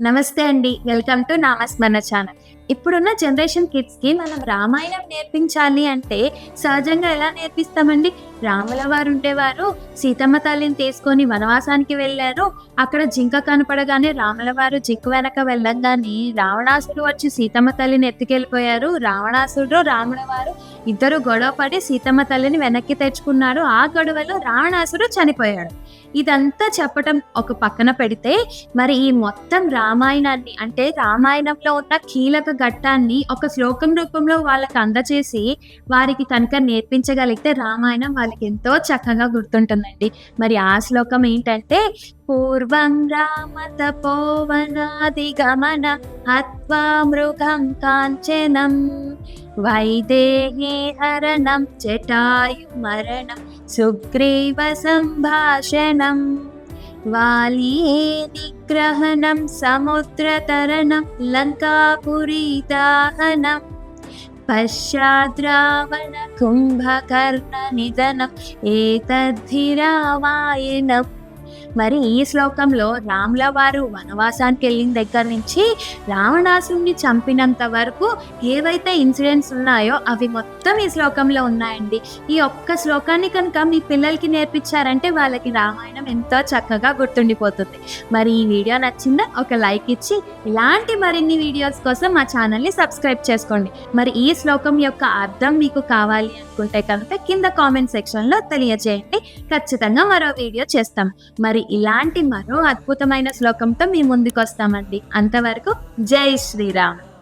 నమస్తే అండి. Welcome to Namasmarana channel. ఇప్పుడున్న జనరేషన్ కిడ్స్కి మనం రామాయణం నేర్పించాలి అంటే సహజంగా ఎలా నేర్పిస్తామండి? రాముల వారు ఉండేవారు సీతమ్మ తల్లిని తీసుకొని వనవాసానికి వెళ్ళారు. అక్కడ జింక కనపడగానే రాముల వారు జింక వెనక వెళ్ళగానే రావణాసుడు వచ్చి సీతమ్మ తల్లిని ఎత్తుకెళ్ళిపోయారు. రావణాసుడు రాముల వారు ఇద్దరు గొడవ పడి సీతమ్మ తల్లిని వెనక్కి తెచ్చుకున్నారు. ఆ గొడవలో రావణాసుడు చనిపోయాడు. ఇదంతా చెప్పటం ఒక పక్కన పెడితే మరి ఈ మొత్తం రామాయణాన్ని అంటే రామాయణంలో ఉన్న కీలక ఘట్టాన్ని ఒక శ్లోకం రూపంలో వాళ్ళకి అందచేసి వారికి కనుక నేర్పించగలిగితే రామాయణం వాళ్ళకి ఎంతో చక్కగా గుర్తుంటుందండి. మరి ఆ శ్లోకం ఏంటంటే పూర్వం రామతపోవనాది గమన హత్వా మృగం కాంచనం వైదేహీ హరణం జటాయు మరణం సుగ్రీవ సంభాషణం. వాలీ నిగ్రహణం సముద్రతరణం లంకాపురీదాహనం పశ్చాద్రావణ కుంభకర్ణ నిధనం ఏతద్ధి రామాయణం మరి ఈ శ్లోకంలో రాముల వారు వనవాసానికి వెళ్ళిన దగ్గర నుంచి రావణాసుని చంపినంత వరకు ఏవైతే ఇన్సిడెంట్స్ ఉన్నాయో అవి మొత్తం ఈ శ్లోకంలో ఉన్నాయండి. ఈ ఒక్క శ్లోకాన్ని కనుక మీ పిల్లలకి నేర్పించారంటే వాళ్ళకి రామాయణం ఎంతో చక్కగా గుర్తుండిపోతుంది. మరి ఈ వీడియో నచ్చిందా ఒక లైక్ ఇచ్చి ఇలాంటి మరిన్ని వీడియోస్ కోసం మా ఛానల్ని సబ్స్క్రైబ్ చేసుకోండి. మరి ఈ శ్లోకం యొక్క అర్థం మీకు కావాలి అనుకుంటే కనుక కింద కామెంట్ సెక్షన్లో తెలియజేయండి. ఖచ్చితంగా మరో వీడియో చేస్తాం. మరి ఇలాంటి మరో అద్భుతమైన శ్లోకంతో మీ ముందుకు వస్తామండి అంతవరకు జై శ్రీరామ్.